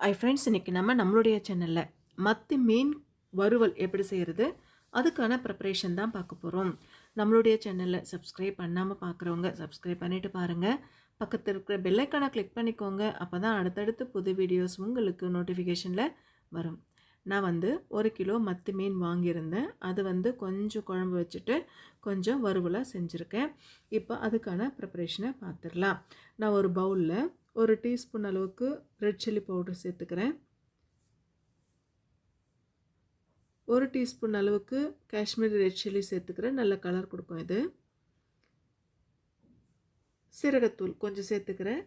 ஐ friends இன்றைக்கி நம்ம நம்மளுடைய சேனலில் மத்தி மீன் வறுவல் எப்படி செய்கிறது அதுக்கான ப்ரிப்ரேஷன் தான் பார்க்க போகிறோம் நம்மளுடைய சேனலில் சப்ஸ்கிரைப் பண்ணாமல் பார்க்குறவங்க சப்ஸ்கிரைப் பண்ணிவிட்டு பாருங்கள் பக்கத்தில் இருக்கிற பெல்லைக்கானை கிளிக் பண்ணிக்கோங்க. அப்போ தான் அடுத்தடுத்து புது வீடியோஸ் உங்களுக்கு நோட்டிஃபிகேஷனில் வரும். நான் வந்து ஒரு கிலோ மத்தி மீன் வாங்கியிருந்தேன். அது வந்து கொஞ்சம் குழம்பு வச்சுட்டு கொஞ்சம் வறுவலாக செஞ்சுருக்கேன். இப்போ அதுக்கான ப்ரிப்ரேஷனை பார்த்துடலாம். நான் ஒரு பவுலில் ஒரு டீஸ்பூன் அளவுக்கு ரெட் சில்லி பவுடர் சேர்த்துக்கிறேன். ஒரு டீஸ்பூன் அளவுக்கு காஷ்மீரி ரெட் சில்லி சேர்த்துக்கிறேன். நல்ல கலர் கொடுக்கும் இது. சீரகத்தூள் கொஞ்சம் சேர்த்துக்கிறேன்.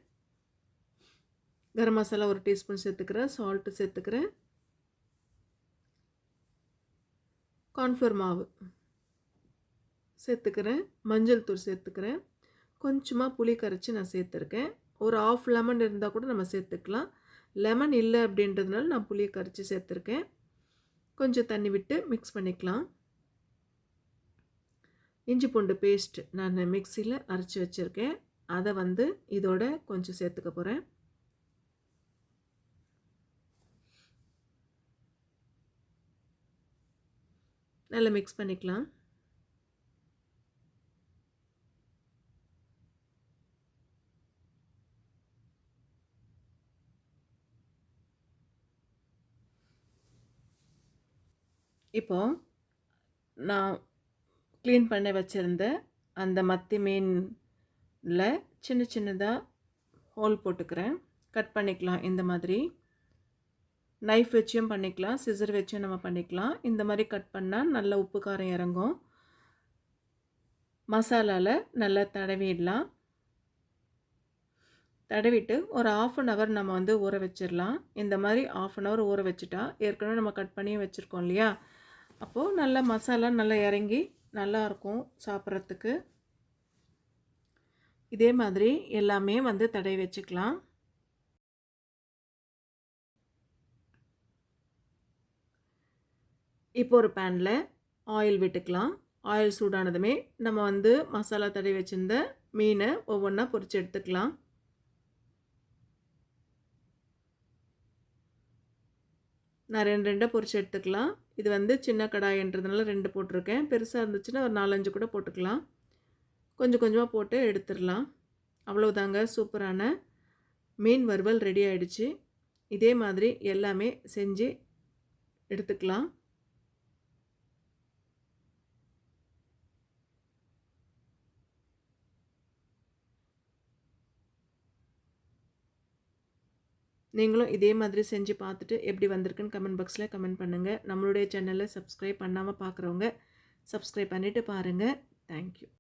கரம் மசாலா ஒரு டீஸ்பூன் சேர்த்துக்கிறேன். சால்ட்டு சேர்த்துக்கிறேன். கார்ன்ஃப்ளவர் மாவு சேர்த்துக்கிறேன். மஞ்சள் தூள் சேர்த்துக்கிறேன். கொஞ்சமாக புளி கரைச்சி நான் சேர்த்துருக்கேன். ஒரு ஆஃப் லெமன் இருந்தால் கூட நம்ம சேர்த்துக்கலாம். லெமன் இல்லை அப்படின்றதுனால நான் புளியை கரைச்சி சேர்த்துருக்கேன். கொஞ்சம் தண்ணி விட்டு மிக்ஸ் பண்ணிக்கலாம். இஞ்சி பூண்டு பேஸ்ட் நான் மிக்சியில் அரைச்சி வச்சுருக்கேன். அதை வந்து இதோட கொஞ்சம் சேர்த்துக்க போகிறேன் நல்லா மிக்ஸ் பண்ணிக்கலாம். இப்போது நான் க்ளீன் பண்ண வச்சுருந்த அந்த மத்தி மீனில் சின்ன சின்னதாக ஹோல் போட்டுக்கிறேன். கட் பண்ணிக்கலாம். இந்த மாதிரி நைஃப் வச்சும் பண்ணிக்கலாம். சிசர் வச்சும் நம்ம பண்ணிக்கலாம். இந்த மாதிரி கட் பண்ணால் நல்ல உப்பு காரம் இறங்கும். மசாலாவில் நல்லா தடவிடலாம். தடவிட்டு ஒரு ஆஃப் அன் ஹவர் நம்ம வந்து ஊற வச்சிடலாம். இந்த மாதிரி ஆஃப் அன் ஹவர் ஊற வச்சுட்டா ஏற்கனவே நம்ம கட் பண்ணி வச்சுருக்கோம் இல்லையா? அப்போது நல்ல மசாலா நல்லா இறங்கி நல்லாயிருக்கும் சாப்பிட்றதுக்கு. இதே மாதிரி எல்லாமே வந்து தடவி வச்சுக்கலாம். இப்போ ஒரு பேனில் ஆயில் விட்டுக்கலாம். ஆயில் சூடானதுமே நம்ம வந்து மசாலா தடவி வச்சுருந்த மீனை ஒவ்வொன்றா பொறிச்சு எடுத்துக்கலாம். நான் ரெண்டு ரெண்டாக பொறிச்சு எடுத்துக்கலாம். இது வந்து சின்ன கடாயின்றதுனால ரெண்டு போட்டிருக்கேன். பெருசாக இருந்துச்சுன்னா ஒரு நாலஞ்சு கூட போட்டுக்கலாம். கொஞ்சம் கொஞ்சமாக போட்டு எடுத்துடலாம். அவ்வளோதாங்க சூப்பரான மீன் வறுவல் ரெடி ஆகிடுச்சு இதே மாதிரி எல்லாமே செஞ்சு எடுத்துக்கலாம். நீங்களும் இதே மாதிரி செஞ்சு பார்த்துட்டு எப்படி வந்திருக்குன்னு கமெண்ட் பாக்ஸில் கமெண்ட் பண்ணுங்கள் நம்மளுடைய சேனலை சப்ஸ்கிரைப் பண்ணாமல் பார்க்குறவங்க சப்ஸ்கிரைப் பண்ணிவிட்டு பாருங்கள் தேங்க்யூ